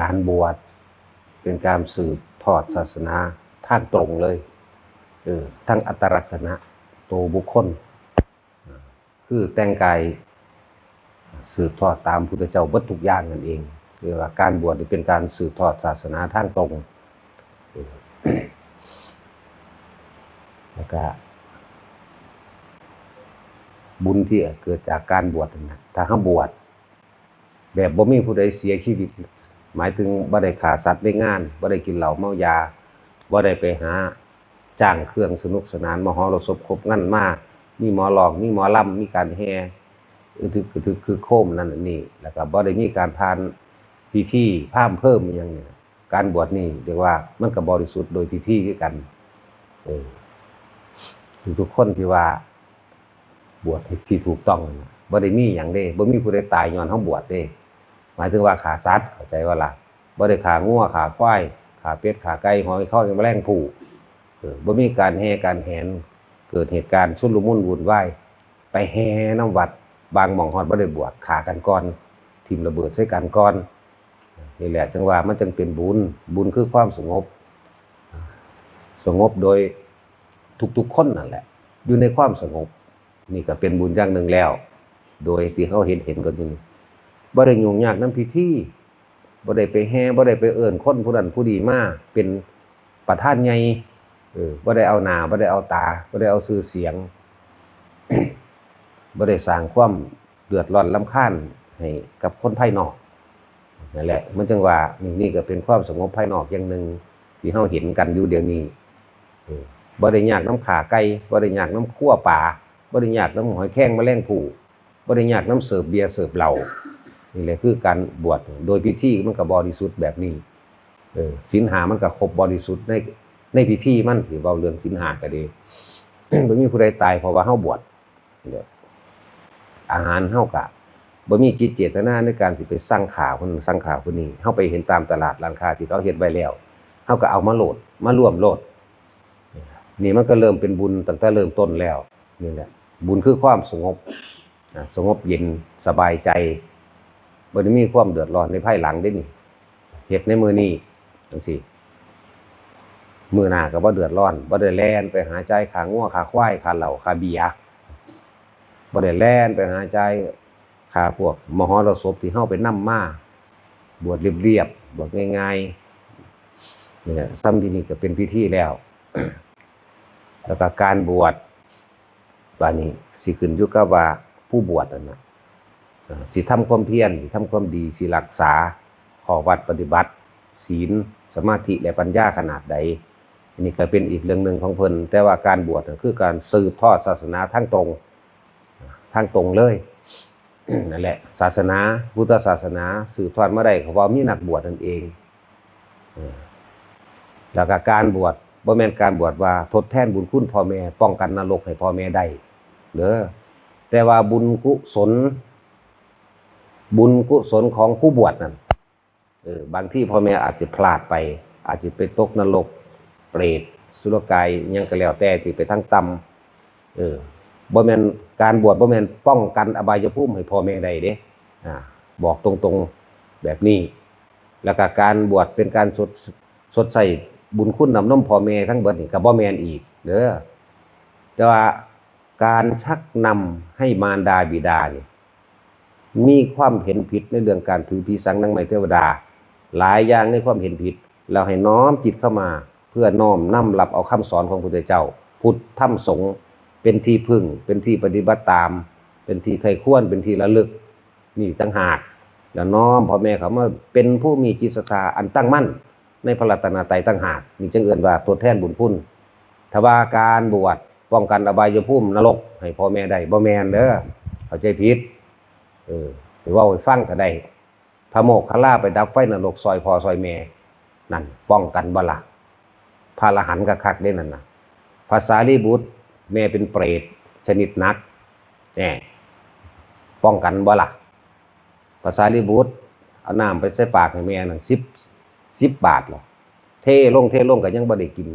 การบวชเป็นการสืบทอดศาสนาทางตรงเลยเออทั้งอัตลักษณะตัวบุคคล คือแต่งกายสืบทอดตามพุทธเจ้าเบัดทุกย่างนั่นเองคือว่าการบวชนี่เป็นการสืบทอดศาสนาทางตรงแล้วก็บุญที่เกิดจากการบวชนั่นนะถ้าเขาบวชแบบบ่มีผู้ใดเสียชีวิต หมายถึงบ่ได้ขาสัตว์ได้งานบ่ได้กินเหล้าเมายาบ่ได้ไปหาจ้างเครื่องสนุกสนานมหรสพครบงั้นมามีหมอหลองมีหมอลำมีการแห่คือคือคือคือโคมนั่นนี่แล้วก็บ่ได้มีการทานพิธีพร่ามเพิ่มอย่างนี้การบวชนี่เรียกว่ามันก็บริสุทธิ์โดยพิธีคือกันเออทุกคนที่ว่า บวชที่ถูกต้องบ่ได้มีหยังเด้บ่มีผู้ใดตายย้อนเฮาบวชเด้ หมายถึงว่าขาสัตว์เข้าใจว่าล่ะบ่ได้ขางัวขาควายขาเป็ดขาไก่หอยเข้าแมลงผู้เออบ่มีการแห่การแหนเกิดเหตุการณ์ชุลมุนวุ่นวายไปแห่น้ำวัด บางหม่องฮอดบ่ได้บวชขากันก่อนทิมระเบิดใส่กันก่อนนี่แหละจังว่ามันจึงเป็นบุญบุญคือความสงบ สงบโดยทุกๆคนนั่นแหละ อยู่ในความสงบ นี่ก็เป็นบุญอย่างหนึ่งแล้ว โดยที่เขาเห็นเห็นกันอยู่นี่ บ่ได้ยุ่งยากน้ำพิธีบ่ได้ไปแห่บ่ได้ไปเอิ้นคนผู้นั้นผู้ดีมาเป็นประธานใหญ่เออบ่ได้เอาหน้าบ่ได้เอาตาบ่ได้เอาชื่อเสียงบ่ได้สร้างความเดือดร้อนรำคาญให้กับคนภายนอกนั่นแหละ มันจึงว่านี่นี่ก็เป็นความสงบภายนอกอย่างหนึ่งที่เฮาเห็นกันอยู่เดี๋ยวนี้เออบ่ได้ยากน้ำขาไก่บ่ได้ยากน้ำคั่วปลาบ่ได้ยากน้ำหอยแข้งแมลงภู่บ่ได้ยากน้ำเสิร์ฟเบียร์เสิร์ฟเหล้า นี่แหละคือการบวชโดยพิธีมันก็บริสุทธิ์แบบนี้เออศีลหามันก็ครบบริสุทธิ์ในในพิธีมันถือเว้าเรื่องศีลหาก็ดีบ่มีผู้ใดตายเพราะว่าเฮาบวชอาหารเฮากะบ่มีจิตเจตนาในการสิไปสั่งข่าวคนนั้นสั่งข่าวคนนี้เฮาไปเห็นตามตลาดร้านค้าที่เขาเฮ็ดไว้แล้วเฮาก็เอามาโหลดมาร่วมโหลดนี่มันก็เริ่มเป็นบุญตั้งแต่เริ่มต้นแล้วนี่แหละบุญคือความสงบสงบเย็นสบายใจ บ่ได้มีความเดือดร้อนในภายหลังได้นี่เฮ็ดในมือนี้จังซี่มือหน้าก็บ่เดือดร้อนบ่ได้แล่นไปหาใจขางัวขาควายขาเหล้าขาเบียร์บ่ได้แล่นไปหาใจขาพวกมหรสพที่เฮาไปนำมาบวชเรียบๆบวชง่ายๆเนี่แหละซ้ำที่นี่ก็เป็นพิธีแล้ว แล้วก็การบวชบานี้สิขึ้นยู่กับว่าผู้บวชนั่นนะ สิทำความเพียรสิทำความดีสิรักษาขอวัดปฏิบัติ ศีลสมาธิและปัญญาขนาดใดอันนี้ก็เป็นอีกเรื่องหนึ่งของเพิ่นแต่ว่าการบวชคือการสืบทอดศาสนาทางตรงทางตรงเลยนั่นแหละ ศาสนาพุทธศาสนาสืบทอดมาได้เพราะว่ามีนักบวชนั่นเองแล้วก็การบวชบ่แม่นการบวชว่าทดแทนบุญคุณพ่อแม่ ป้องกันนรกให้พ่อแม่ได้เด้อแต่ว่าบุญกุศล บุญกุศลของผู้บวชนั่นเออบางที่พ่อแม่อาจจะพลาดไป อาจจะไปตกนรกเปรตสุรกายยังก็แล้วแต่ที่ไปทั้งต่ำเออบ่แมนการบวชบ่แมนป้องกันอบายภูมิให้พ่อแม่ได้เด้อ่าบอกตรงๆแบบนี้ แล้วก็การบวชเป็นการสดสดใส่บุญคุณนำน้ำพ่อแม่ทั้งเบิดนี่ก็บบ่แมนอีกเด้อแต่ว่าการชักนำให้มารดาบิดานี่ มีความเห็นผิดในเรื่องการถือผีสังนังไมเทวดา หลายอย่างในความเห็นผิด เราให้น้อมจิตเข้ามาเพื่อน้อมนำรับเอาคำสอนของพระพุทธเจ้า พุทธธรรมสงฆ์เป็นที่พึ่ง เป็นที่ปฏิบัติตาม เป็นที่ใครควรเป็นที่ระลึกนี่ตั้งหากแล้วน้อมพ่อแม่เขามาเป็นผู้มีจิตศรัทธาอันตั้งมั่น ในพระรัตนตรัยตั้งหากนี่จึงเอื่นว่าตัวแทนบุญคุณทว่าการบวชป้องกันอบายภูมินรก ให้พ่อแม่ได้บ่แมนเด้อเข้าใจผิด เออหรือว่าไปฟังก็ได้พระโมกขลาไปดับไฟนรกซอยพอซอยแม่นั่นป้องกันบละพระอรหันต์ก็คักได้นั่นนะภาษาลีบุตรแม่เป็นเปรตชนิดนักแหน่ป้องกันบ่ละภาษาลีบุตรเอาน้ำไปใส่ปากให้แม่นั่นสิบสิบบาทหรอเทลงเทลงก็ยังบ่ได้กิน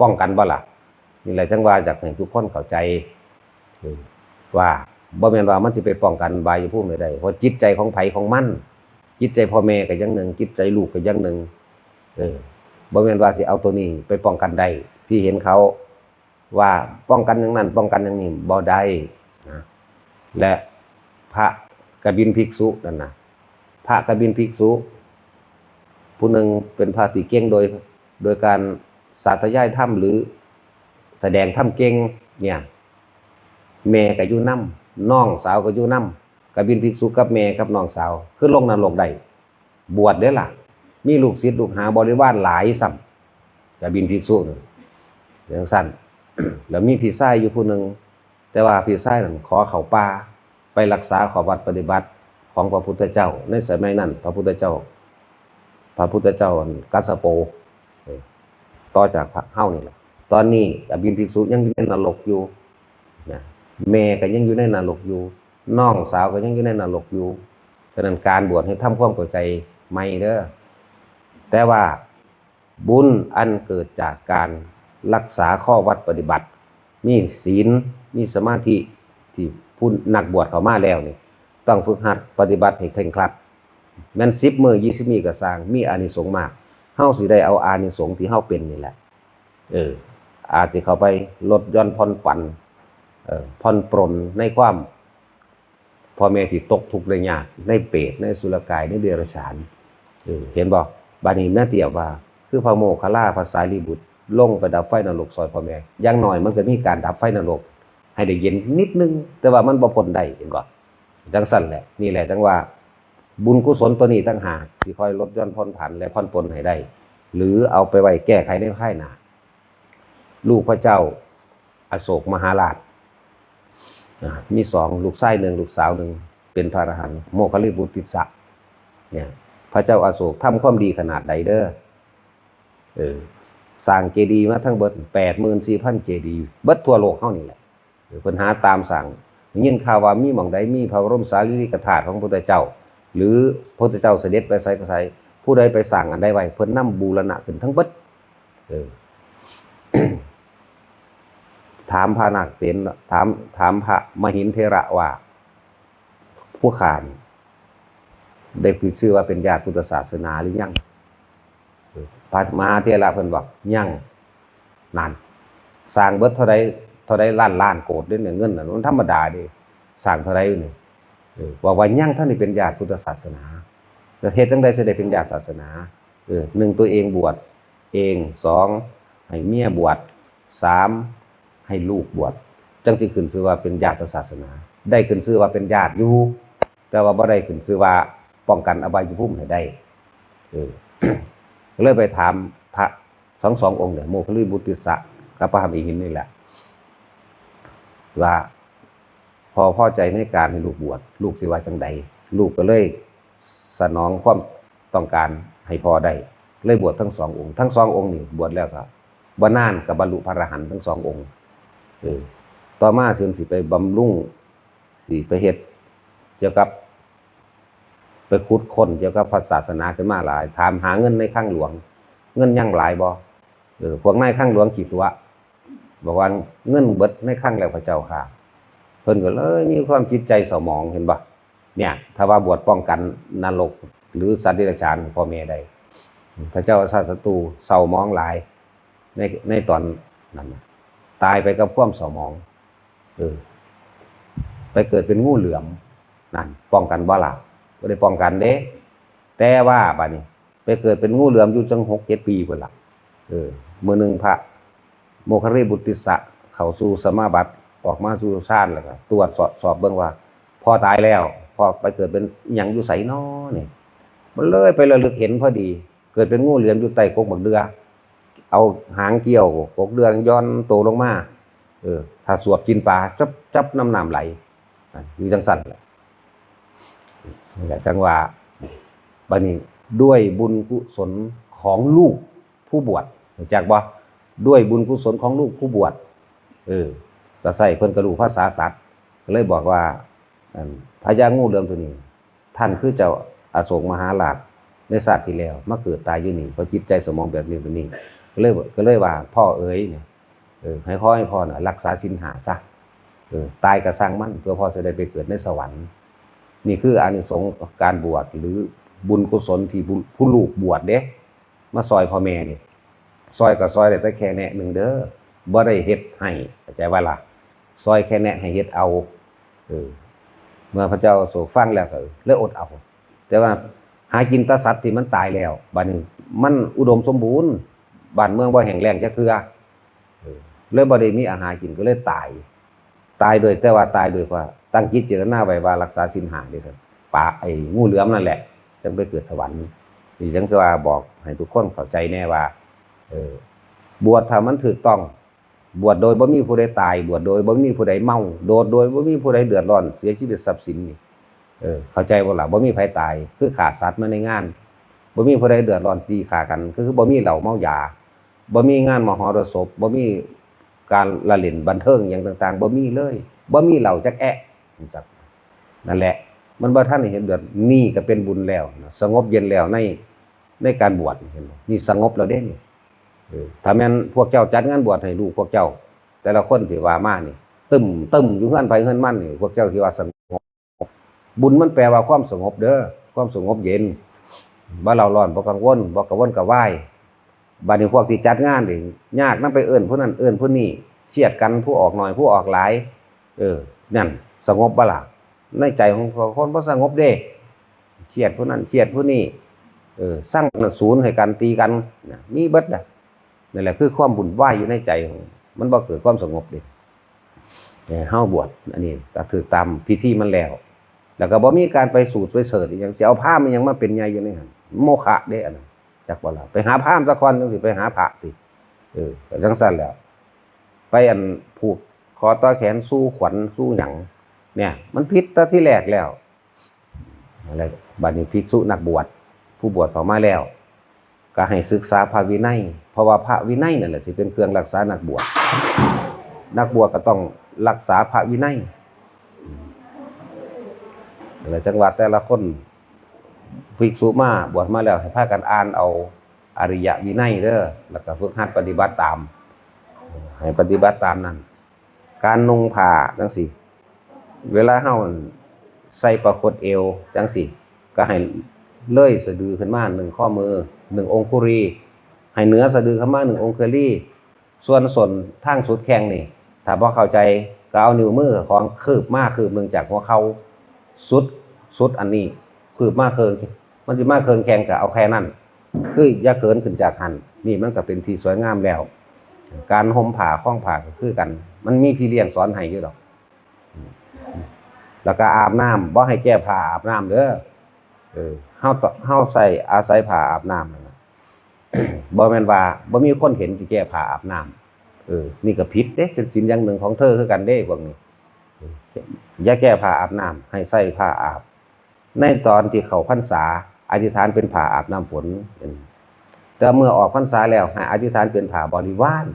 ป้องกันบ่ละนี่แหละจังว่าจากให้ทุกคนเข้าใจว่า บ่แม่นว่ามันสิไปป้องกันบายภูมิไม่ได้เพราะจิตใจของไผของมันจิตใจพ่อแม่ก็อย่างหนึ่งจิตใจลูกก็อย่างหนึ่งเออบ่แม่นว่าสิเอาตัวนี้ไปป้องกันได้ที่เห็นเขาว่าป้องกันอย่างนั้น ป้องกันอย่างนี้บ่ได้นะและพระกบินภิกษุนั่นนะพระกบินภิกษุ ผู้หนึ่งเป็นพระที่เก่งโดย โดยการสาธยายถ้ำหรือแสดงถ้ำเก่งเนี่ยแม่ก็อยู่น้ำ น้องสาวก็อยู่น้ำกับบินภิกษุกับแม่กับน้องสาวขึ้นลงนรกได้บวชเด้ล่ะ มีลูกศิษย์ลูกหาบริวารหลายสัมกับบินภิกษุนี่อย่างสั้นแล้วมีพี่ชายอยู่ผู้หนึ่งแต่ว่าพี่ชายนั้นขอเข่าป่าไปรักษาขอวัดปฏิบัติของพระพุทธเจ้า ในสมัยนั้น พระพุทธเจ้า พระพุทธเจ้ากัสโปต่อจากพระเฮ้านี่แหละตอนนี้กบินภิกษุยังอยู่ในนรกอยู่นะ แม่ก็ยังอยู่ในนรกอยู่น้องสาวก็ยังอยู่ในนรกอยู่ฉะนั้นการบวชให้ทำความเข้าใจไม่เด้อแต่ว่าบุญอันเกิดจากการรักษาข้อวัดปฏิบัติ มีศีลมีสมาธิที่ผู้นักบวชเขามาแล้วนี่ต้องฝึกหัดปฏิบัติให้เคร่งครัดแม่นสิบมือยี่สิบมีก็สร้างมีอานิสงส์มากเฮาสิได้เอาอานิสงส์ที่เฮาเป็นนี่แหละเอออาจจะเข้าไปลดย่อนผ่อนปั่นเอ่อ ผ่อนปรนในความพ่อแม่ที่ตกทุกข์ได้ยากในเปรตในสุรกายในเดรัจฉานเออเห็นบ่บานี้แม่เตียบว่า คือพระโมคคัลลาภาษาลีบุตรลงไปดับไฟนรกซอยพ่อแม่ย่างน้อยมันก็มีการดับไฟนรก ให้ได้เย็นนิดนึง แต่ว่ามันบ่พ้นได้เห็นบ่จังสั่นแหละนี่แหละจังว่า บุญกุศลตัวนี้ตั้งหากที่คอยลดย่อนผ่อนผันและผ่อนปนให้ได้ หรือเอาไปไว้แก้ไขในภายหน้าลูกพระเจ้า อโศกมหาราช มีสองลูกชายหนึ่งลูกสาวหนึ่งเป็นพระอรหันต์โมคคัลลิบุตติสะเนี่ยพระเจ้าอาโศกทำความดีขนาดใดเด้อเออสร้างเจดีย์มาทั้งเบิดแปดหมื่นสี่พันเจดีย์เบิดทั่วโลกเท่านี้แหละเออเพิ่นหาตามสั่งยินข่าวว่ามีหม่องใดมีพระบรมสารีริกธาตุของพระพุทธเจ้า หรือพระพุทธเจ้าเสด็จไปไสก็ไสผู้ใดไปสั่งอันใดไว้เพิ่นนำบูรณะขึ้นทั้งเบิดเออ ถามพระนาคเสนถามถามพระมหินเทระว่า ผู้ขานได้คือชื่อว่าเป็นญาติพุทธศาสนาหรือยังพระมหาเทระเพิ่นบอกยังนั่นสร้างเบิดเท่าใดเท่าใดล้านล้านโกดเด้เนี่ยเงินน่ะมันธรรมดาด้สร้างเท่าใดอยู่นี่เออว่าว่ายังท่านนี่เป็นญาติพุทธศาสนาประเทศจังใดสิได้เป็นญาติศาสนาเออหนึ่งตัวเองบวชเองสองให้เมียบวชสาม ให้ลูกบวชจังสิขึ้นชื่อว่าเป็นญาติศาสนา ได้ขึ้นชื่อว่าเป็นญาติอยู่แต่ว่าบ่ได้ขึ้นชื่อว่าป้องกันอบายภูมิให้ได้เออเลยไปถามพระสองสององค์เนี่ยโมคคิริบุติสะกับพระธรรมอีหินนี่แหละว่าพอพ่อใจในการให้ลูกบวชลูกสิว่าจังใดลูกก็เลยสนองความต้องการให้พอได้เลยบวชทั้งสององค์ ทั้งสององค์นี่บวชแล้วครับบ่นานกับบรรลุพระอรหันต์ทั้งสององค์ เออต่อมาเสื่อมสิไปบำรุงสิไปเฮ็ดเกี่ยวกับ ไปคุดคนเกี่ยวกับพระศาสนาขึ้นมาหลาย ถามหาเงินในข้างหลวง เงินยังหลายบ่เออพวกนายข้างหลวงกี่ตัว บอกว่าเงินเบิดในข้างแล้วพระเจ้าค่ะเพิ่นก็เลยมีความจิตใจเศร้าหมองเห็นบ่เนี่ยถ้าว่าบวชป้องกันนรกหรือสัตว์ดรัจฉานพ่อแม่ใดพระเจ้าอาชาติศัตรูเศร้ามองหลายในในตอนนั้นนะ ตายไปกับความเศร้าหมอง เออ ไปเกิดเป็นงูเหลือมนั่นป้องกันบ่ล่ะบ่ได้ป้องกันเด้แต่ว่าบัดนี้ ไปเกิดเป็นงูเหลือมอยู่จังหกเจ็ดปีพุ่นล่ะเออมื้อหนึ่งพระ โมคคริบุตติสะเข้าสู่สมาบัติออกมาสู่ชาติแล้วก็ตรวจสอบสอบเบิ่งว่าพ่อตายแล้วพ่อไปเกิดเป็นหยังอยู่ไสน้อนี่ยมันเลยไประลึกเห็นพอดี เกิดเป็นงูเหลือมอยู่ใต้กกบักเดือ เอาหางเกี่ยวกกเดืองย้อนโตลงมาเออถ้าสวบกินปลาจับจับน้ำน้ำไหลอยู่จังสั่นแหละจังว่าบัดนี้ด้วยบุญกุศลของลูกผู้บวชจากบ่ด้วยบุญกุศลของลูกผู้บวชเออก็ใส่เพิ่นกระดูกภาษาสัตว์ก็เลยบอกว่าพญางูเหลือมตัวนี้ ท่านคือเจ้าอาโศกมหาราชในศาสตร์ที่แล้วมาเกิดตายอยู่นี่เพราะจิตใจสมองแบบนี้แบบนี้ ก็เลยก็เลยว่า พ่อเอ๋ยเนี่ยเออให้พ่อให้พ่อน่ะรักษาสินหาซะเออตายก็สร้างมั่นเพื่อพ่อจะได้ไปเกิดในสวรรค์ นี่คืออานิสงส์การบวชหรือบุญกุศลที่ผู้ลูกบวชเด้มาซอยพ่อแม่นี่ซอยก็ซอยได้แต่แค่แนะหนึ่งเด้อบ่ได้เฮ็ดให้เข้าใจว่าล่ะซอยแค่แนะให้เฮ็ดเอาเออเมื่อพระเจ้าโศกฟังแล้วก็เออเลยอดเอา แต่ว่าหากินแตสัตว์ที่มันตายแล้วบัดนี้มันอุดมสมบูรณ์ บ้านเมืองบ่แห้งแล้งจักเทื่อเออเลยบ่ได้มีอาหารกินก็เลยตาย ตายโดยแต่ว่าตายโดยว่า ตั้งจิตเจตนาไว้ว่ารักษาศีลห้าด้ซั่นปลาไอ้งูเหลือมนั่นแหละจึงไปเกิดสวรรค์นี่จังคือว่าบอกให้ทุกคนเข้าใจแน่ว่าเออบวชถ้ามันถูกต้อง บวชโดยบ่มีผู้ใดตาย บวชโดยบ่มีผู้ใดเมา โดดโดยบ่มีผู้ใดเดือดร้อน เสียชีวิตทรัพย์สินนี่เออเข้าใจบ่ล่ะบ่มีภัยตาย คือขาดสัตว์มาในงานบ่มีผู้ใดเดือดร้อนตีขากัน คือบ่มีเหล้าเมายา บ่มีงานมหรสพบ่มีการละเล่นบันเทิงอย่างต่าง ๆบ่มีเลยบ่มีเหล้าจักแอะจักนั่นแหละ มันบ่ทันเห็นเดือดนี่ก็เป็นบุญแล้ว สงบเย็นแล้วในในการบวชเห็นนี่สงบแล้วเด้นี่เออถ้าแม่นพวกเจ้าจัดงานบวชให้ลูกพวกเจ้า แต่ละคนที่ว่ามานี่ตึมตึมอยู่เฮือนไปเฮือนมันนี่พวกเจ้าที่ว่าสงบบุญมันแปลว่าความสงบเด้อความสงบเย็นบ่เราร้อนบ่กังวลบ่กังวลกระวาย บัดนี้พวกที่จัดงานนี่ยากนำไปเอิ้นผู้นั้นเอิ้นผู้นี้เสียดกันผู้ออกหน้อยผู้ออกหลาย เออ นั่น สงบบ่ล่ะในใจของคนบ่สงบเด้เครียดผู้นั้นเครียดผู้นี้เออสร้างศูนย์ให้กันตีกันนะมีเบิดนะนั่นแหละคือความบุญไหวอยู่ในใจของมันบ่เกิดความสงบเดิแต่เฮาบวชอันนี้ก็คือตามพิธีมันแล้ว แล้วก็บ่มีการไปสูตรไปเสิร์ชอย่างสิเอาผ้ามันยังมาเป็นใหญ่อยู่ในหันโมฆะเด้อันนั้น จักบ่ล่ะไปหาผ้ามสักคนจังสิไปหาพระติเออจังซั่นแล้ว ไปอันผูกคอต่อแขนสู้ขวัญสู้หยังเนี่ย มันผิดตั้งที่แรกแล้วอะไรบัดนี้ภิกษุนักบวชผู้บวชเข้ามาแล้ว ก็ให้ศึกษาพระวินัย เพราะว่าพระวินัยนั่นแหละสิเป็นเครื่องรักษานักบวชนักบวชก็ต้องรักษาพระวินัยอะไรจังหวัดแต่ละคน ภิกษุมาบวชมาแล้วให้พากันอ่านเอาอริยวินัยเด้อแล้วก็ฝึกหัดปฏิบัติตาม ให้ปฏิบัติตามนั้น การนุ่งผ้าจังสิเวลาเฮาใส่ประคตเอวจังสิก็ให้เลื่อยสะดือขึ้นมาหนึ่งข้อมือหนึ่งองคุรี ให้เหนือสะดือขึ้นมาหนึ่งองคุรีส่วนส่วนทางสุดแข้งนี่ถ้าพอเข้าใจก็เอานิ้วมือของคืบมากคืบหนึ่งจากหัวเข่าสุดสุดอันนี้ คืบมากเคินมันจะมากเคินแข้งก็เอาแค่นั้นคือย่าเขินขึ้นจากหันนี่มันก็เป็นที่สวยงามแล้ว การห่มผ้าคล้องผ้าก็คือกัน มันมีพี่เลี้ยงสอนให้อยู่ดอกแล้วก็อาบน้ำบ่ให้แก้ผ้าอาบน้ำเด้อเออเฮาตเฮาใส่อาศัยผ้าอาบน้ำนะบ่แม่นว่าบ่มีคนเห็นสิแก้ผ้าอาบน้ำเออ นี่ก็ผิดเด้เป็นสิ่งอย่างหนึ่งของเธอคือกันเด้พวกนี้อออย่าแก้ผ้าอาบน้ำให้ใส่ผ้าอาบ ในตอนที่เขาพรรษาอธิษฐานเป็นผ้าอาบน้ำฝนแต่เมื่อออกพรรษาแล้วให้อธิษฐานเป็นผ้าบริวาร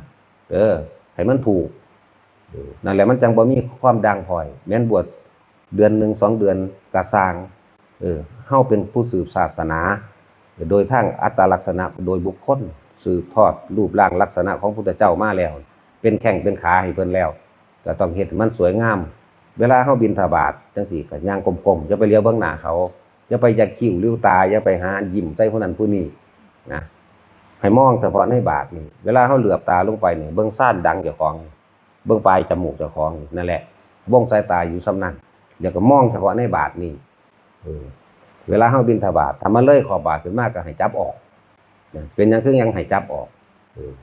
เออให้มันถูกนั่นแหละมันจังบ่มีความดังพลอย แม้นบวชเดือนหนึ่งสองเดือนกระสางเออเฮาเป็นผู้สืบศาสนา โดยทางอัตลักษณะโดยบุคคล สืบทอดรูปร่างลักษณะของพุทธเจ้ามาแล้ว เป็นแข้งเป็นขาให้เพิ่นแล้วก็ต้องเฮ็ดให้มันสวยงาม เวลาเฮาบินทบาทจังซี่ก็ย่างกลมๆอย่าไปเลี้ยวเบื้องหน้าเขาอย่าไปยักคิ้วลิ้วตาอย่าไปหายิ้มใส่ผู้นั้นผู้นี้นะให้มองเฉพาะในบาทนี่เวลาเฮาเหลือบตาลงไปเนี่ยเบื้องซ่านดังเจ้าของ เบื้องปลายจมูกเจ้าของนั่นแหละวงสายตาอยู่สำนั้นอย่าก็มองเฉพาะในบาทนี่เวลาเฮาบินทบาททำมาเลยขอบบาทขึ้นมากก็ให้จับออกเป็นยังคือยังให้จับออกเออ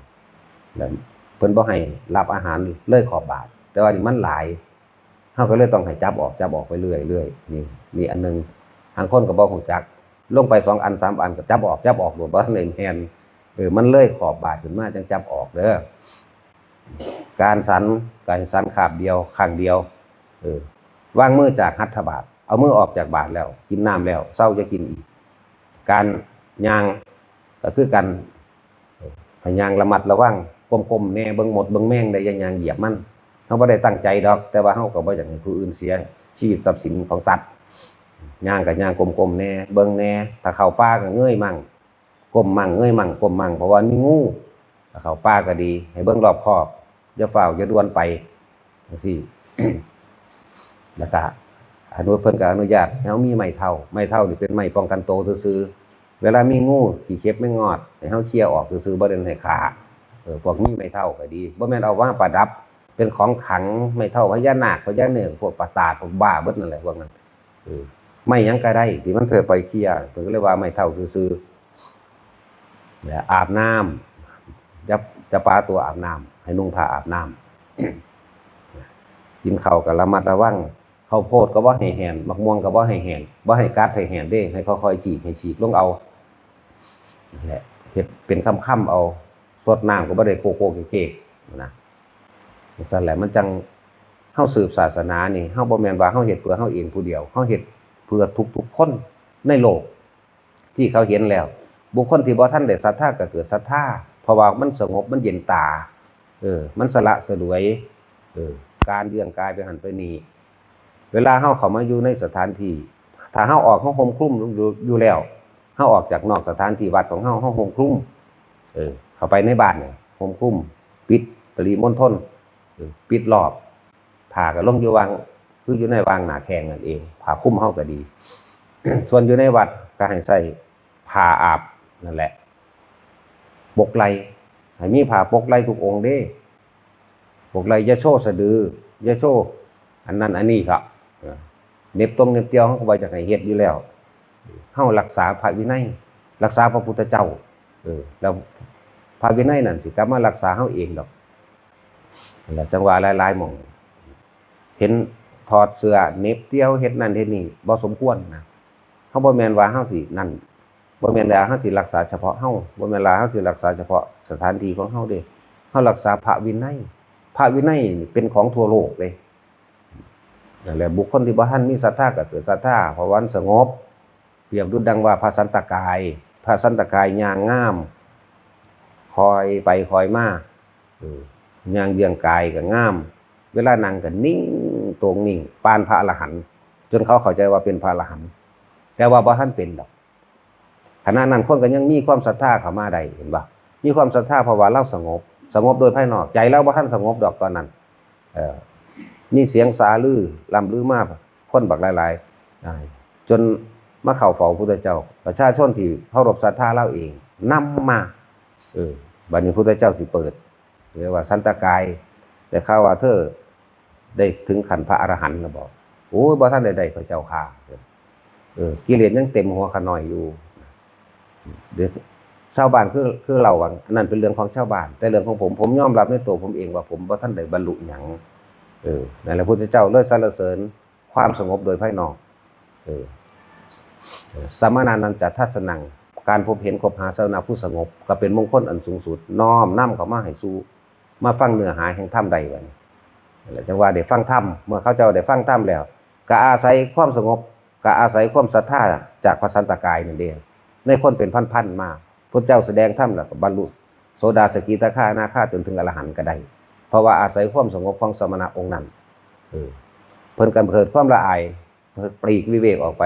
แล้วเพิ่นบ่ให้รับอาหารเลยขอบบาท แต่ว่านี่มันหลาย เฮาก็เลยต้องให้จับออกจับออกไปเรื่อยเรื่อยนี่นี่อันหนึงทางคนก็บ่ฮู้จักลงไปสองอันสามอันก็จับออกจับออกบ่บ่ทันได้แม่นเออมันเลื่อยขอบบาทขึ้นมาจังจับออกเด้อการสันการสันขาบเดียวข้างเดียว เออวางมือจากหัตถบาทเอามือออกจากบาทแล้ว กินน้ำแล้วเศร้าจะกินอีกการยางก็คือการพยางระมัดระวังกลมๆแน่เบิ่งหมดเบิ่งแม่งได้ยังยางเหยียบมัน เขาบ่ได้ตั้งใจดอก แต่ว่าเฮาก็บ่อยากให้ผู้อื่นเสียชีวิตทรัพย์สินของสัตว์ย่างกับย่างกลมๆแน่เบิ่งแน่ถ้าเข้าป่าก็เงยมั่งก้มมั่งเงยมั่งก้มมั่งเพราะว่ามีงูถ้าเข้าป่าก็ดี ให้เบิ่งรอบคอบอย่าฝ้าอย่าด่วนไปจังซี่แล้วก็อนุเพิ่นก็อนุญาตให้เฮามีไม้เท่าไม้เท่านี่เป็นไม้ป้องกันโตซื่อเวลามีงูขี้เข็บไม่งอดให้เฮาเคลียร์ออกซื่อๆบ่ได้ให้ขาเออพวกมีไม้เท่าก็ดีบ่แม่นเอาว่าประดับ เป็นของขังไม้เท่าพญานาคพญาเนือพวกปราสาทพวกบ้าเบิดนั่นแหละพวกนั้นไม่ยังก็ได้ที่มันเถิดไปเคลียร์เพิ่นก็เลยว่าไม้เท่าซื่อๆและอาบน้ำจะจะปลาตัวอาบน้ำให้นุ่งผ้าอาบน้ำกินข้าวก็ระมัดระวังข้าวโพดก็บ่ให้แห้งมะม่วงก็บ่ให้แห้งบ่ให้กัดให้แห้งเด้ให้ค่อยๆจีกให้ฉีกลงเอานั่นแหละเฮ็ดเป็นค่ำๆเอาสดน้ำก็บ่ได้โกโก้เก๊กๆนะ จังแหละมันจังเฮาสืบศาสนานี่เฮาบ่แม่นว่าเฮาเฮ็ดเพื่อเฮาเองผู้เดียวเฮาเฮ็ดเพื่อทุกๆคนในโลก ที่เขาเห็นแล้ว บุคคลที่บ่ทันได้ศรัทธาก็เกิดศรัทธาเพราะว่ามันสงบมันเย็นตา เออ มันสละสลวย เออ การเรื่องกายไปหันไปนี่เวลาเฮาเข้ามาอยู่ในสถานที่ ถ้าเฮาออกเฮาห่มคลุ้มอยู่แล้วเฮาออกจากนอกสถานที่วัดของเฮาเฮาห่มคลุ้มเออ เข้าไปในบ้านเนี่ยห่มคลุ้มปิดปริมณฑล ปิดรอบผ่าก็ลงอยู่วางคืออยู่ในวางหนาแข้งนั่นเองผ่าคุ้มเฮาก็ดี ส่วนอยู่ในวัดก็ให้ใส่ผ้าอาบนั่นแหละปกไหลให้มีผ้าปกไหลทุกองค์เด้พวกไรอยาโชสะดือยาโชอันนั้นอันนี้ครับเน็บตรงเน็บเตียวเขาก็ไว้จากให้เฮ็ดอยู่แล้วเฮารักษาพระวินัย รักษาพระพุทธเจ้า เออ แล้วพระวินัยนั่นสิกลับมารักษาเฮาเองดอก แหละจังหวะหลายๆหม่องเห็นถอดเสื้อเน็บเตี้ยวเฮ็ดนั่นเฮ็ดนี่บ่สมควรนะเฮาบ่แม่นว่าเฮาสินั่นบ่แม่นว่าเฮาสิรักษาเฉพาะเฮาบ่แม่นว่าเฮาสิรักษาเฉพาะสถานที่ของเฮาเด้เฮารักษาพระวินัยพระวินัยนี่เป็นของทั่วโลกเลยนั่นแหละบุคคลที่บ่ทันมีศรัทธาก็เกิดศรัทธาเพราะวันสงบ เปรียบดุจดังว่าพระสันตกาย พระสันตกายย่างงาม คอยไปคอยมาเออ ย่างเยียงกายก็งาม เวลานั่งก็นิ่งตรงนิ่งปานพระอรหันต์จนเขาเข้าใจว่าเป็นพระอรหันต์แต่ว่าบ่ทันเป็นดอกขณะนั้นคนก็ยังมีความศรัทธาเข้ามาได้เห็นบ่มีความศรัทธาเพราะว่าเราสงบ สงบโดยภายนอกใจเราบ่ทันสงบดอกตอนนั้นเอ่อมีเสียงสาลือลำลือมากคนบักหลายๆจนมาเข้าเฝ้าพระพุทธเจ้า ประชาชนที่เคารพศรัทธาเราเองนำมาเออบัดนี้พระพุทธเจ้าสิเปิด เรียกว่าสันตกายแต่ข่าว่าเธอได้ถึงขันพระอรหันต์แล้วบอกโอ้ยบ่ท่านใดๆพระเจ้าค่ะเออกิเลสยังเต็มหัวขน่อยอยู่เดี๋ยวชาวบ้านคือคือเราอะอันนั้นเป็นเรื่องของชาวบ้าน แต่เรื่องของผมผมยอมรับในตัวผมเองว่าผมบ่ท่านได้บรรลุหยังเออนั่นแหละพระพุทธเจ้าเลิศสรรเสริญความสงบโดยภายนอกเออสมนานันจะทัศนัง การพบเห็นคบหาสนาผู้สงบ ก็เป็นมงคลอันสูงสุด น้อมนำเข้ามาให้สู่ มาฟังเนื้อหาแห่งธรรมใดวันจังว่าได้ฟังธรรมเมื่อเขาเจ้าได้ฟังธรรมแล้ว ก็อาศัยความสงบก็อาศัยความศรัทธาจากพระสันตกายนั่นเองในคนเป็นพันๆมาพระเจ้าแสดงธรรมแล้วก็บรรลุโสดาสกิตาคานาคาจนถึงอรหันต์ก็ได้ เพราะว่าอาศัยความสงบของสมณะองค์นั้นเออเพิ่นกันเกิดความละอายปลีกวิเวกออกไป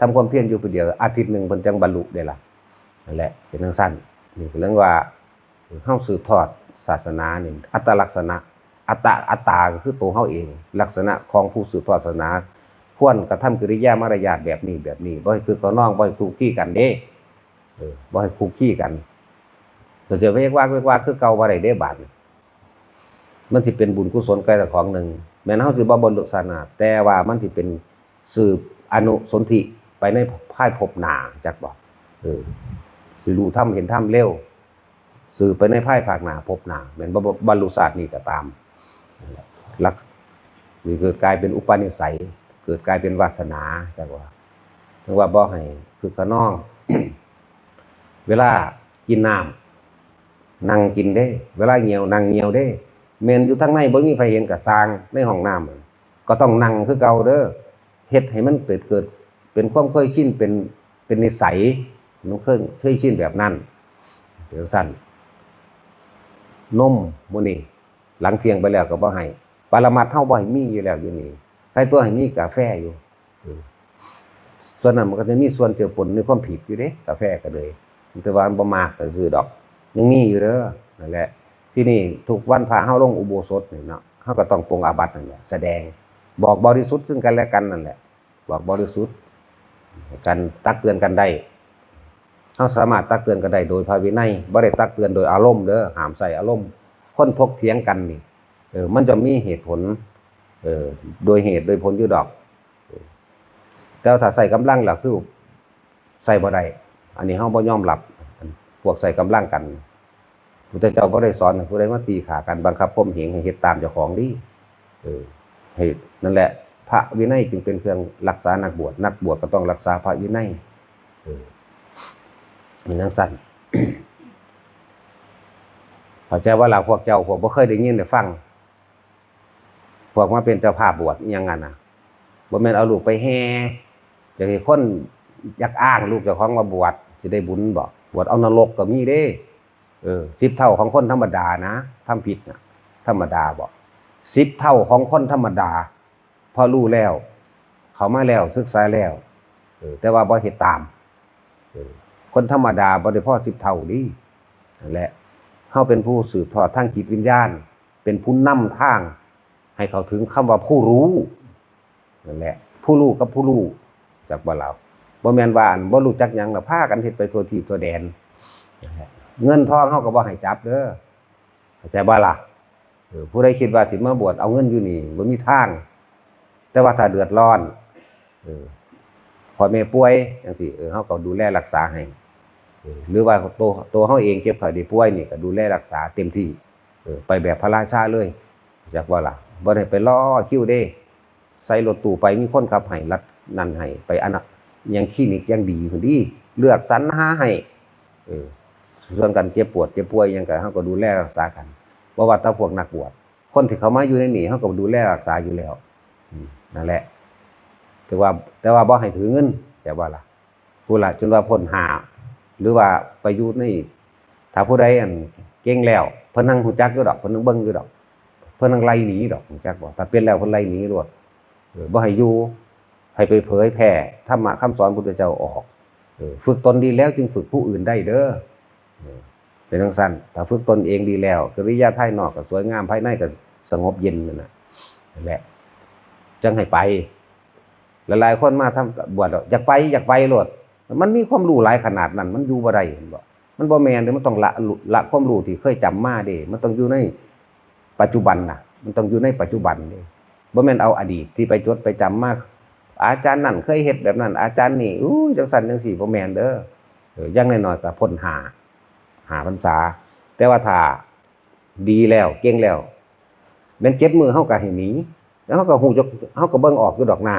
ทำความเพียรอยู่ผู้เดียว อาทิตย์หนึ่งเพิ่นจังบรรลุได้ล่ะนั่นแหละเป็นทางสั้นนี่คือเรื่องว่าเฮาสืบทอด ศาสนานี่อัตลักษณะ อัตตาอัตตาก็คือตัวเฮาเอง ลักษณะของผู้สืบทอดศาสนาควรกระทำกิริยามารยาทแบบนี้แบบนี้บ่ให้คือเขาน้องบ่ให้คุกคีกันเด้เออบ่ให้คุกคีกันเราจะเวกว่าเวกว่าคือเก่าบ่ได้เด้บาดมันสิเป็นบุญกุศลไกลแต่ของหนึ่งแม้นเฮาสิบ่บรรลุศาสนาแต่ว่ามันสิเป็นสืบอนุสนธิไปในภายภพหน้าจักบ่เออสิรู้ธรรมเห็นธรรมเร็ว สืบไปในภายภาคหนาภพหนาแม่นบรรลุศาสตร์นี่ก็ตามลักนี่เกิดกลายเป็นอุปนิสัย เกิดกลายเป็นวาสนาจังว่าถึงว่าบ่ให้คือขะนองเวลากินน้ำนั่งกินได้ เวลาเหี่ยวนั่งเหี่ยวได้เมนอยู่ทั้งในบ่มีใครเห็นกับสร้างในห้องน้ำก็ต้องนั่งคือเก่าเด้อเฮ็ดให้มันเกิดเกิด เป็นความเคยชินเป็นเป็นนิสัยมันเคยเคยชินแบบนั้นเดี๋ยวสั้น นมมื้อนี้หลังเที่ยงไปแล้วก็บ่ให้ปรมัดเฮาบ่ให้มีอยู่แล้วอยู่นี่ใครตัวให้มีกาแฟอยู่ส่วนนั้นมันก็จะมีส่วนเจือปนในความผิดอยู่เด้กาแฟก็เลยแต่ว่าบ่มากก็ซื้อดอกยังมีอยู่เด้อนั่นแหละ ที่นี่ทุกวันพระเฮาลงอุโบสถนี่เนาะเฮาก็ต้องปรงอาบัตินั่นแหละแสดงบอกบริสุทธิ์ซึ่งกันและกันนั่นแหละ บอกบริสุทธิ์การตักเตือนกันได้ เขาสามารถตักเตือนกันได้โดยพระวินัยบ่ได้ตักเตือนโดยอารมณ์เด้อหามใส่อารมณ์คนทกเถียงกันนี่เออมันจะมีเหตุผลเออโดยเหตุโดยผลอยู่ดอกเออแต่ว่าถ้าใส่กำลังล่ะคือใส่บ่ได้อันนี้เฮาบ่ยอมรับพวกใส่กำลังกันพุทธเจ้าบ่ได้สอนผู้ใดมาตีขากันบังคับข่มเหงให้เฮ็ดตามเจ้าของดีเออให้นั่นแหละ พระวินัยจึงเป็นเครื่องรักษานักบวชนักบวชก็ต้องรักษาพระวินัยเออ มีนังสั้นเข้าใจว่าเราพวกเจ้าพวกบ่เคยได้ยินได้ฟัง พวกมาเป็นเจ้าภาพบวชยังงั้นน่ะบ่แม่นเอาลูกไปแห่อยากให้คนอยากอ้างลูกเจ้าของมาบวชสิได้บุญบ่บวชเอานรกก็มีเด้เออ10เท่าของคนธรรมดานะทำผิดน่ะธรรมดาบ่10เท่าของคนธรรมดา พอรู้แล้ว เขามาแล้วศึกษาแล้วเออแต่ว่าบ่เฮ็ดตามเออ คนธรรมดาบ่ได้พอ10เท่านี่นั่นแหละเฮาเป็นผู้สืบทอดทางจิตวิญญาณ เป็นผู้นำทาง ให้เขาถึงคำว่าผู้รู้นั่นแหละ ผู้รู้กับผู้รู้จากบ่เราบ่แมนว่าอันบ่รู้จักยังแล้วพากันเฮ็ดไปทั่วทิศทั่วแดน เงินทองเฮาก็บ่ให้จับเด้อเข้าใจบ่ล่ะผู้ใดคิดว่าสิมาบวชเอาเงินอยู่นี่บ่มีทาง แต่ว่าถ้าเดือดร้อนเออพ่อแม่ป่วยจังซี่เออเฮาก็ดูแลรักษาให้ หรือว่าตัวตัวเฮาเองเจ็บไข้ได้ป่วยนี่ก็ดูแลรักษาเต็มที่ไปแบบพระราชาเลยจักว่าล่ะบ่ได้ไปรอคิวเด้ ใส่รถตู้ไปมีคนขับให้รัดนั่นให้ไปอันน่ะยังคลินิกยังดีพุ่นดีเลือกสรรหาให้ส่วนกันเจ็บปวดเจ็บป่วยยังก็เฮาก็ดูแลรักษากันบ่ว่าแต่พวกนักบวชคนที่เขามาอยู่ในนี่เฮาก็ดูแลรักษาอยู่แล้วนั่นแหละแต่ว่าแต่ว่าบ่ให้ถือเงินแต่ว่าล่ะผู้ละจนว่าพ้นหา หรือว่าไปอยู่ในถ้าผู้ใดอันเก่งแล้วเพิ่นนั่งฮู้จักอยู่ดอกเพิ่นนั่งเบิ่งอยู่ดอก เพิ่นนั่งไล่หนีดอกฮู้จักบ่ถ้าเป็นแล้วเพิ่นไล่หนีรวดเออบ่ให้อยู่ให้ไปเผยแผ่ธรรมะคำสอนพุทธเจ้าออกฝึกตนดีแล้วจึงฝึกผู้อื่นได้เด้อเออเป็นจังซั่นถ้าฝึกตนเองดีแล้วกิริยาภายนอกก็สวยงามภายในก็สงบเย็นนั่นน่ะแหละจังให้ไปหลายๆคนมาทำบวชอยากไปอยากไปโลด มันมีความรู้หลายขนาดนั้น มันอยู่บ่ได้เห็นบ่มันบ่แมนเด้มันต้องละละความรู้ที่เคยจำมาเด้มันต้องอยู่ในปัจจุบันนะมันต้องอยู่ในปัจจุบันเด้บ่แมนเอาอดีตที่ไปจดไปจำมาอาจารย์นั่นเคยเฮ็ดแบบนั้น อาจารย์นี่อู้จังซั่นจังซี่บ่แมนเด้อเออย่างน้อยๆก็พ้นหาหาพรรษา แต่ว่าถ้าดีแล้วเก่งแล้วแม่นเจ็ดมือเฮาก็ให้หนีแล้วเขาก็หูจักเขาก็เบิ่งออกอยู่ดอกหน้า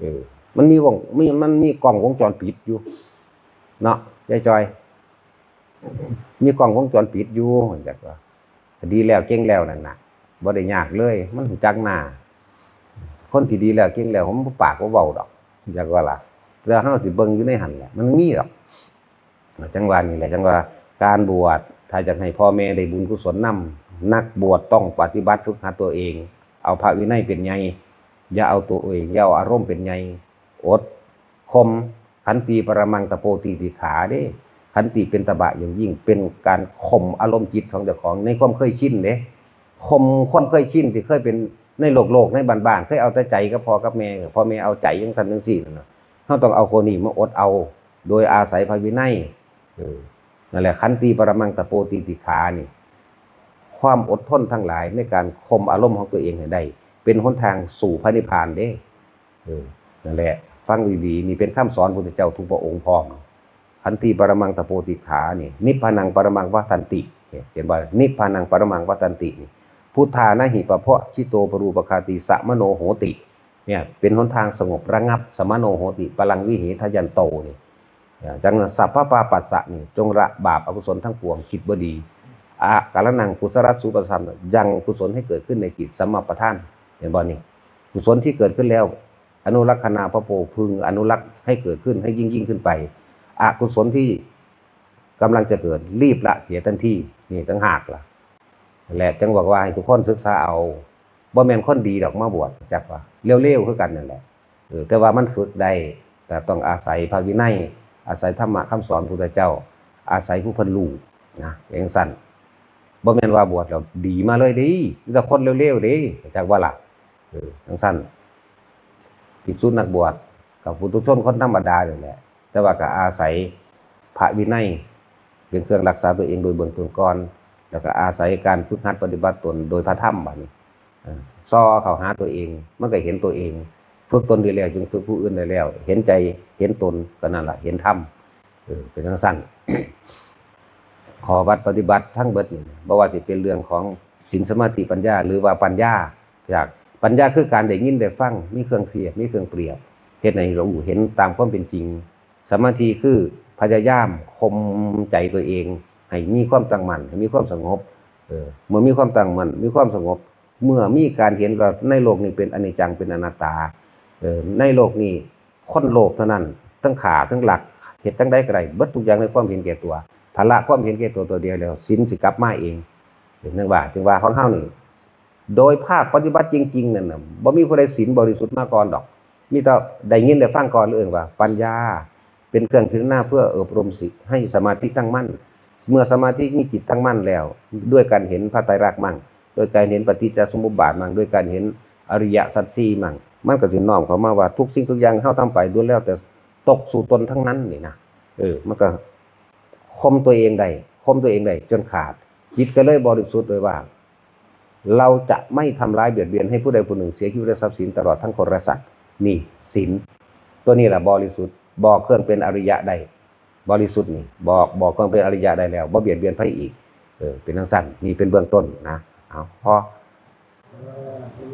เออ มันมีวงมีมันมีกล้องวงจรปิดอยู่ เนาะยายจอย มีกล้องวงจรปิดอยู่เหมือนจักว่าดีแล้วเก่งแล้วนั่นน่ะบ่ได้ยากเลย มันหูจักหน้าคนที่ดีแล้วเก่งแล้วผมบ่ปากบ่เว้าดอกจักว่าล่ะเพื่อเฮาสิเบิ่งอยู่ในหันแหละมันมีดอกจังหวะนี้แหละ จังว่าการบวชถ้าจะให้พ่อแม่ได้บุญกุศลนำนักบวชต้องปฏิบัติฝึกหัดตัวเอง เอาพระวินัยเป็นไงอย่าเอาตัวเองอย่าเอาอารมณ์เป็นไง อด คม ขันติปรมังตะโปตีติขาเด้ขันติเป็นตะบะอย่างยิ่ง เป็นการข่มอารมณ์จิตของเจ้าของในความเคยชินเด้ข่มความเคยชินที่เคยเป็นในโลกโลกในบ้านๆเคยเอาแต่ใจก็พอกับแม่พอแม่เอาใจยังสันยังสี่นั่นนะเราต้องเอาคนนี้มาอดเอา โดยอาศัยพระวินัยนั่นแหละขันติปรมังตะโปตีติขานี่ ความอดทนทั้งหลายในการข่มอารมณ์ของตัวเองให้ได้ เป็นหนทางสู่พระนิพพานเด้นั่นแหละ ฟังดีๆนี่เป็นคำสอนพระพุทธเจ้าทุกพระองค์พร้อมขันติปรมังตโปติขานี่นิพพานังปรมังวัตันติเขียเห็นบ่นิพพานังปรมังวัตันตินี่พุทธานะหิปะเพาะชิโตปรูปคาติสะมโนโหติเนี่ยเป็นหนทางสงบระงับ สมโนโหติพลังวิเหทยันโตนี่จังสัพพะปาปัสสะนี่จงละบาปอกุศลทั้งปวงคิดบ่ดีอากาลนังกุศลสุปสัมยังกุศลให้เกิดขึ้นในจิตสัมมาประธานเห็นบ่นี่กุศลที่เกิดขึ้นแล้ว อนุรักษณาพระโพพึงอนุรักษ์ให้เกิดขึ้นให้ยิ่งยิ่งขึ้นไปอกุศลที่กำลังจะเกิดรีบละเสียทันทีนี่ตั้งหากล่ะแหละจังบอกว่าให้ทุกคนศึกษาเอาบ่แมนคนดีดอกมาบวชจักว่าเร็วๆคือกันนั่นแหละเออแต่ว่ามันฝึกได้แต่ต้องอาศัยพระวินัย อาศัยธรรมะคำสอนพุทธเจ้า อาศัยผู้พันรู้นะอย่างสั้นบ่แมนว่าบวชแล้วดีมาเลยดีแต่คนเร็วๆดีจากว่าล่ะเออจังซั่น ภิกษุนักบวชกับปุถุชนคนธรรมดานี่แหละแต่ว่าก็อาศัยพระวินัยเป็นเครื่องรักษาตัวเองโดยเบื้องต้นก่อน แล้วก็อาศัยการฝึกหัดปฏิบัติตนโดยพระธรรมบัดนี้เอ่อซ้อเข้าหาตัวเองมันก็เห็นตัวเองฝึกตนดีแล้วจึงฝึกผู้อื่นได้แล้ว เห็นใจเห็นตนก็นั่นแหละเห็นธรรมเออเป็นทั้งสั้นขอวัดปฏิบัติทั้งเบิดนี่บ่ว่าสิเป็นเรื่องของศีลสมาธิปัญญา หรือว่าปัญญาจาก ปัญญาคือการได้ยินได้ฟังมีเครื่องเทียบมีเครื่องเปรียบเฮ็ดให้เราเห็นตามความเป็นจริง สมาธิคือพยายามคมใจตัวเอง ให้มีความตั้งมั่นให้มีความสงบเออเมื่อมีความตั้งมั่นมีความสงบ เมื่อมีการเห็นว่าในโลกนี้เป็นอนิจจังเป็นอนัตตาเออในโลกนี้คนโลกเท่านั้นทั้งขาทั้งหลักเหตุทั้งใดก็ได้เบิดทุกอย่างในความเห็นแก่ตัวถ้าละความเห็นแก่ตัวตัวเดียวแล้วสินสิกลับมาเองเห็นจังว่าจึงว่าของเฮานี่ โดยภาคปฏิบัติจริงๆนั่นน่ะบ่มีผู้ใดศีลบริสุทธิ์มาก่อนดอก มีแต่ได้ยินได้ฟังก่อนเรื่องว่า ปัญญาเป็นเครื่องพิจารณาเพื่ออบรมสิให้สมาธิตั้งมั่น เมื่อสมาธิมีจิตตั้งมั่นแล้ว ด้วยการเห็นพระไตรลักษณ์มั่งโดยการเห็นปฏิจจสมุปบาทมั่งด้วยการเห็นอริยสัจสี่มั่งมันก็สิน้อมเข้ามาว่าทุกสิ่งทุกอย่างเฮาทำไปล้วนแล้วแต่ตกสู่ตนทั้งนั้นนี่นะเออมันก็คมตัวเองได้คมตัวเองได้จนขาด จิตก็เลยบริสุทธิ์โดยว่า เราจะไม่ทำร้ายเบียดเบียนให้ผู้ใดผู้หนึ่งเสียชีวิตและทรัพย์สินตลอดทั้งคนและสัตว์นี่ศีลตัวนี้แหละบริสุทธิ์บอกเครื่องเป็นอริยะได้บริสุทธิ์นี่บอกบอกเครื่องเป็นอริยะได้แล้วบ่เบียดเบียนไผอีกเออเป็นทั้งสั้นนี่เป็นเบื้องต้นนะเอาพอ